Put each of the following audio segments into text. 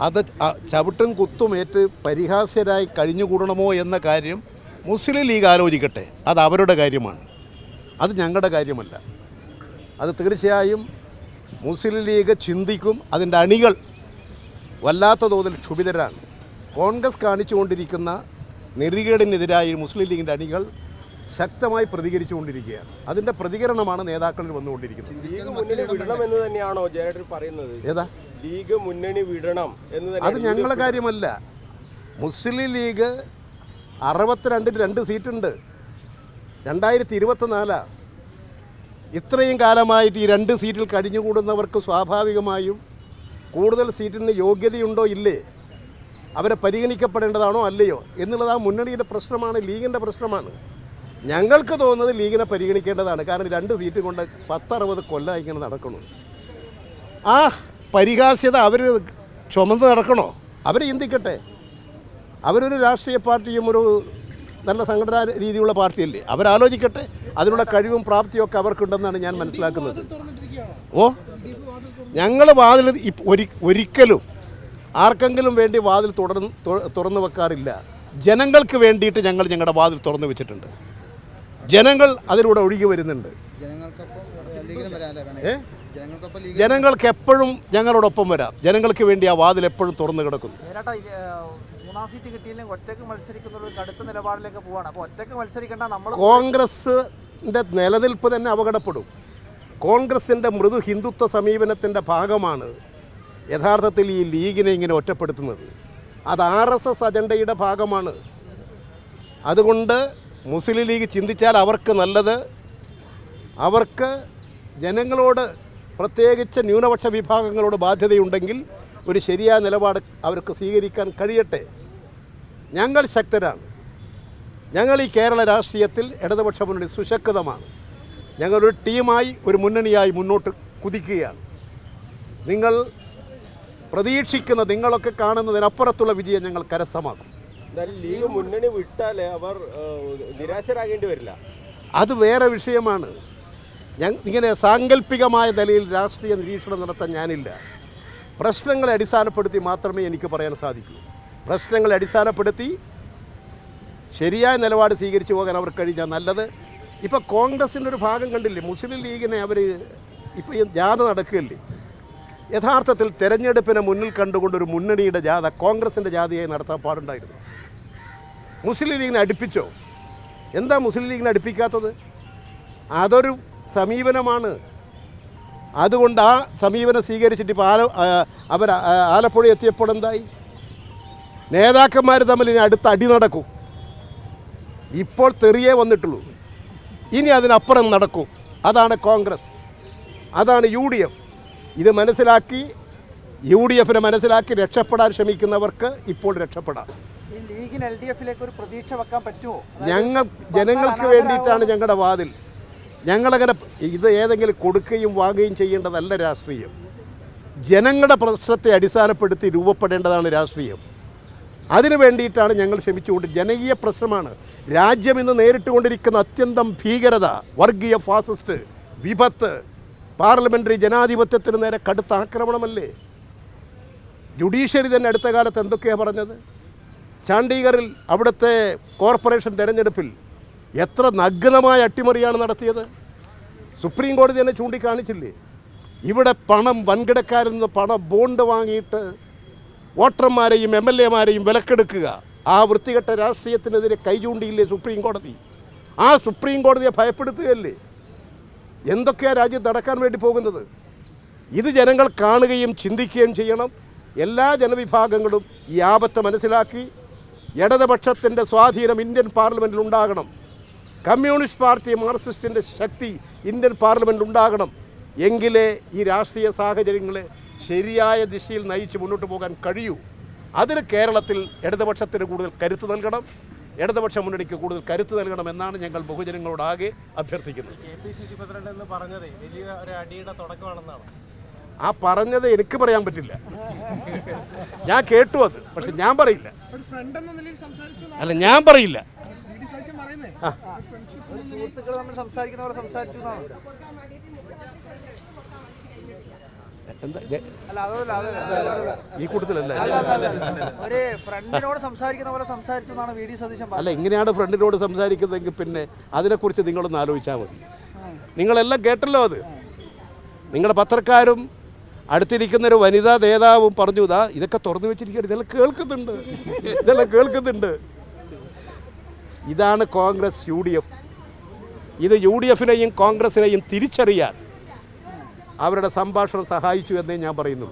അത് ചവിട്ടും കുത്തും കുത്തുമേറ്റ് പരിഹാസ്യരായി കഴിഞ്ഞുകൂടണമോ എന്ന കാര്യം മുസ്ലിം ലീഗ് ആലോചിക്കട്ടെ. അത് അവരുടെ കാര്യമാണ്. അത് ഞങ്ങളുടെ കാര്യമല്ല. അത് തീർച്ചയായും മുസ്ലിം ലീഗ് ചിന്തിക്കും അതിന്റെ അണികൾ വല്ലാത്ത തോതിൽ ക്ഷുഭിതരാണ്. കോൺഗ്രസ് കാണിച്ചുകൊണ്ടിരിക്കുന്ന നെറികേടിനെതിരായി മുസ്ലിം ലീഗിന്റെ അണികൾ ശക്തമായി പ്രതികരിച്ചുകൊണ്ടിരിക്കുകയാണ്. അതിന്റെ പ്രതികരണമാണ് നേതാക്കളിൽ വന്നുകൊണ്ടിരിക്കുന്നത്. ഏതാ? ലീഗ് മുന്നണി വിടണം എന്ന് അത് ഞങ്ങളുടെ ഞങ്ങളെ കാര്യമല്ല. മുസ്ലിം ലീഗ് അറുപത്തിരണ്ടിന് രണ്ട് സീറ്റുണ്ട്. രണ്ടായിരത്തി ഇരുപത്തിനാലാ ഇത്രയും കാലമായിട്ട് ഈ രണ്ട് സീറ്റിൽ കഴിഞ്ഞുകൂടുന്നവർക്ക് സ്വാഭാവികമായും കൂടുതൽ സീറ്റിന് യോഗ്യതയുണ്ടോ ഇല്ലേ? അവരെ പരിഗണിക്കപ്പെടേണ്ടതാണോ അല്ലയോ? എന്നുള്ളത് ആ മുന്നണിയുടെ പ്രശ്നമാണ് ലീഗിന്റെ പ്രശ്നമാണ്. ഞങ്ങൾക്ക് തോന്നുന്നത് ലീഗിനെ പരിഗണിക്കേണ്ടതാണ്. കാരണം രണ്ട് സീറ്റ് കൊണ്ട് പത്തറുപത് കൊല്ലം ഇങ്ങനെ നടക്കണോ. ആ പരിഹാസ്യത അവർ ചുമന്ന് നടക്കണോ? അവർ ചിന്തിക്കട്ടെ. അവരൊരു രാഷ്ട്രീയ പാർട്ടിയും ഒരു നല്ല സംഘടനാ രീതിയുള്ള പാർട്ടിയല്ലേ? അവരാലോചിക്കട്ടെ. അതിനുള്ള കഴിവും പ്രാപ്തിയും ഒക്കെ അവർക്കുണ്ടെന്നാണ് ഞാൻ മനസ്സിലാക്കുന്നത്. ഓ ഞങ്ങൾ വാതിൽ ഒരിക്കലും ആർക്കെങ്കിലും വേണ്ടി വാതിൽ തുടർന്ന് തുറന്നു വെക്കാറില്ല. ജനങ്ങൾക്ക് വേണ്ടിയിട്ട് ഞങ്ങൾ ഞങ്ങളുടെ വാതിൽ തുറന്നു വെച്ചിട്ടുണ്ട്. ജനങ്ങൾ അതിലൂടെ ഒഴുകി വരുന്നുണ്ട്. ജനങ്ങൾക്ക് എപ്പോഴും ഞങ്ങളോടൊപ്പം വരാം. ജനങ്ങൾക്ക് വേണ്ടി ആ വാതിൽ എപ്പോഴും തുറന്നു കിടക്കുന്നു. കോൺഗ്രസിന്റെ മൂന്നാം സീറ്റ് കിട്ടിയില്ലെങ്കിൽ ഒറ്റയ്ക്ക് മത്സരിക്കുന്ന ഒരു കടുത്ത നിലപാടിലേക്ക് പോവാണ്. അപ്പോൾ ഒറ്റയ്ക്ക് മത്സരിക്കേണ്ട നമ്മൾ കോൺഗ്രസിന്റെ നിലനിൽപ്പ് തന്നെ അപകടപ്പെടും. കോൺഗ്രസിന്റെ മൃദു ഹിന്ദുത്വ സമീപനത്തിന്റെ ഭാഗമാണ് യഥാർത്ഥത്തിൽ ഈ ലീഗിനെ ഇങ്ങനെ ഒറ്റപ്പെടുത്തുന്നത്. അത് ആർ എസ് എസ് അജണ്ടയുടെ ഭാഗമാണ്. അതുകൊണ്ട് മുസ്ലിം ലീഗ് ചിന്തിച്ചാൽ അവർക്ക് നല്ലത്. അവർക്ക് ജനങ്ങളോട് പ്രത്യേകിച്ച് ന്യൂനപക്ഷ വിഭാഗങ്ങളോട് ബാധ്യതയുണ്ടെങ്കിൽ ഒരു ശരിയായ നിലപാട് അവർക്ക് സ്വീകരിക്കാൻ കഴിയട്ടെ. ഞങ്ങൾ ശക്തരാണ്. ഞങ്ങൾ ഈ കേരള രാഷ്ട്രീയത്തിൽ ഇടതുപക്ഷ മുന്നണി സുശക്തമാണ്. ഞങ്ങളൊരു ടീമായി ഒരു മുന്നണിയായി മുന്നോട്ട് കുതിക്കുകയാണ്. നിങ്ങൾ പ്രതീക്ഷിക്കുന്ന നിങ്ങളൊക്കെ കാണുന്നതിനപ്പുറത്തുള്ള വിജയം ഞങ്ങൾ കരസ്ഥമാക്കും. ലീഗ് മുന്നണി വിട്ടാൽ അവർ നിരാശരാകേണ്ടി വരില്ല. അത് വേറെ വിഷയമാണ്. ഞാൻ ഇങ്ങനെ സാങ്കല്പികമായ നിലയിൽ രാഷ്ട്രീയ നിരീക്ഷണം നടത്താൻ ഞാനില്ല. പ്രശ്നങ്ങളെ അടിസ്ഥാനപ്പെടുത്തി മാത്രമേ എനിക്ക് പറയാൻ സാധിക്കൂ. പ്രശ്നങ്ങളെ അടിസ്ഥാനപ്പെടുത്തി ശരിയായ നിലപാട് സ്വീകരിച്ചു പോകാൻ അവർ കഴിഞ്ഞാൽ നല്ലത്. ഇപ്പോൾ കോൺഗ്രസിന്റെ ഒരു ഭാഗം കണ്ടില്ലേ? മുസ്ലിം ലീഗിനെ അവർ ഇപ്പോൾ ജാഥ നടക്കുകയല്ലേ? യഥാർത്ഥത്തിൽ തെരഞ്ഞെടുപ്പിനെ മുന്നിൽ കണ്ടുകൊണ്ടൊരു മുന്നണിയുടെ ജാഥ കോൺഗ്രസിന്റെ ജാഥയായി നടത്താൻ പാടുണ്ടായിരുന്നു. മുസ്ലിം ലീഗിനെ അടുപ്പിച്ചോ? എന്താ മുസ്ലിം ലീഗിനെ അടുപ്പിക്കാത്തത്? അതൊരു സമീപനമാണ്. അതുകൊണ്ട് ആ സമീപനം സ്വീകരിച്ചിട്ട് ഇപ്പോൾ അവർ ആലപ്പുഴ എത്തിയപ്പോൾ എന്തായി? നേതാക്കന്മാർ തമ്മിൽ ഇനി അടുത്ത അടി നടക്കും. ഇപ്പോൾ തെറിയേ വന്നിട്ടുള്ളൂ. ഇനി അതിനപ്പുറം നടക്കും. അതാണ് കോൺഗ്രസ്. അതാണ് യു ഡി എഫ്. ഇത് മനസ്സിലാക്കി യു ഡി എഫിനെ മനസ്സിലാക്കി രക്ഷപ്പെടാൻ ശ്രമിക്കുന്നവർക്ക് ഇപ്പോൾ രക്ഷപ്പെടാം. ഞങ്ങൾ ജനങ്ങൾക്ക് വേണ്ടിയിട്ടാണ് ഞങ്ങളുടെ വാതിൽ. ഞങ്ങളങ്ങനെ ഇത് ഏതെങ്കിലും കൊടുക്കുകയും വാങ്ങുകയും ചെയ്യേണ്ടതല്ല രാഷ്ട്രീയം. ജനങ്ങളുടെ പ്രശ്നത്തെ അടിസ്ഥാനപ്പെടുത്തി രൂപപ്പെടേണ്ടതാണ് രാഷ്ട്രീയം. അതിനു വേണ്ടിയിട്ടാണ് ഞങ്ങൾ ശ്രമിച്ചുകൊണ്ട് ജനകീയ പ്രശ്നമാണ്. രാജ്യം ഇന്ന് നേരിട്ടുകൊണ്ടിരിക്കുന്ന അത്യന്തം ഭീകരത വർഗീയ ഫാസിസ്റ്റ് വിപത്ത് പാർലമെന്ററി ജനാധിപത്യത്തിന് നേരെ കടുത്ത ആക്രമണമല്ലേ? ജുഡീഷ്യറി തന്നെ അടുത്ത കാലത്ത് എന്തൊക്കെയാണ് പറഞ്ഞത്? ചാണ്ഡീഗറിൽ അവിടുത്തെ കോർപ്പറേഷൻ തെരഞ്ഞെടുപ്പിൽ എത്ര നഗ്നമായ അട്ടിമറിയാണ് നടത്തിയത്? സുപ്രീം കോടതി തന്നെ ചൂണ്ടിക്കാണിച്ചില്ലേ? ഇവിടെ പണം വൻകിടക്കാരിൽ നിന്ന് പണം ബോണ്ട് വാങ്ങിയിട്ട് വോട്ടർമാരെയും എം എൽ എമാരെയും വിലക്കെടുക്കുക. ആ വൃത്തികെട്ട രാഷ്ട്രീയത്തിനെതിരെ കൈ ചൂണ്ടിയില്ലേ സുപ്രീം കോടതി? ആ സുപ്രീം കോടതിയെ ഭയപ്പെടുത്തുകയല്ലേ? എന്തൊക്കെയാണ് രാജ്യത്ത് നടക്കാൻ വേണ്ടി പോകുന്നത്? ഇത് ജനങ്ങൾ കാണുകയും ചിന്തിക്കുകയും ചെയ്യണം. എല്ലാ ജനവിഭാഗങ്ങളും ഈ ആപത്ത് മനസ്സിലാക്കി ഇടതുപക്ഷത്തിന്റെ സ്വാധീനം ഇന്ത്യൻ പാർലമെന്റിൽ ഉണ്ടാകണം. കമ്മ്യൂണിസ്റ്റ് പാർട്ടി മാർക്സിസ്റ്റിന്റെ ശക്തി ഇന്ത്യൻ പാർലമെന്റിൽ ഉണ്ടാകണം. എങ്കിലേ ഈ രാഷ്ട്രീയ സാഹചര്യങ്ങളെ ശരിയായ ദിശയിൽ നയിച്ച് മുന്നോട്ട് പോകാൻ കഴിയൂ. അതിന് കേരളത്തിൽ ഇടതുപക്ഷത്തിന് കൂടുതൽ കരുത്ത് നൽകണം. ഇടതുപക്ഷ മുന്നണിക്ക് കൂടുതൽ കരുത്ത് നൽകണമെന്നാണ് ഞങ്ങൾ ബഹുജനങ്ങളോടാകെ അഭ്യർത്ഥിക്കുന്നത്. എന്ന് പറഞ്ഞതേ വലിയ ഒരു അടിയുടെ തുടക്കമാണെന്നാണ്. ആ പറഞ്ഞത് എനിക്ക് പറയാൻ പറ്റില്ല. ഞാൻ കേട്ടു അത് പക്ഷെ ഞാൻ പറയില്ല. ഒരു ഫ്രണ്ട് നിലയിൽ സംസാരിച്ചു അല്ല ഞാൻ പറയില്ല. സുഹൃത്തുക്കൾ നമ്മൾ സംസാരിക്കുന്ന പോലെ സംസാരിച്ചു എന്നാണ് എന്താ ഇത് അല്ല അതല്ല അതല്ല ഈ കൂട്ടത്തിലല്ല ഒരു ഫ്രണ്ടിനോട് സംസാരിക്കുന്ന പോലെ സംസാരിച്ചു എന്നാണ് വി ഡി സതീശൻ കൂട്ടത്തിലല്ല അല്ല? ഇങ്ങനെയാണ് ഫ്രണ്ടിനോട് സംസാരിക്കുന്നതെങ്കിൽ പിന്നെ അതിനെക്കുറിച്ച് നിങ്ങളൊന്ന് ആലോചിച്ചാൽ മതി. നിങ്ങളെല്ലാം കേട്ടല്ലോ അത്. നിങ്ങളുടെ പത്രക്കാരും അടുത്തിരിക്കുന്ന ഒരു വനിതാ നേതാവും പറഞ്ഞു ഇതാ ഇതൊക്കെ തുറന്നു വെച്ചിരിക്കുകയാണ്. ഇതെല്ലാം കേൾക്കുന്നുണ്ട്. ഇതെല്ലാം കേൾക്കുന്നുണ്ട്. ഇതാണ് കോൺഗ്രസ് യു ഡി എഫ്. ഇത് യു ഡി എഫിനെയും കോൺഗ്രസിനെയും തിരിച്ചറിയാൻ അവരുടെ സംഭാഷണം സഹായിച്ചു എന്നേ ഞാൻ പറയുന്നു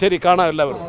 ശരി കാണാം എല്ലാവരും.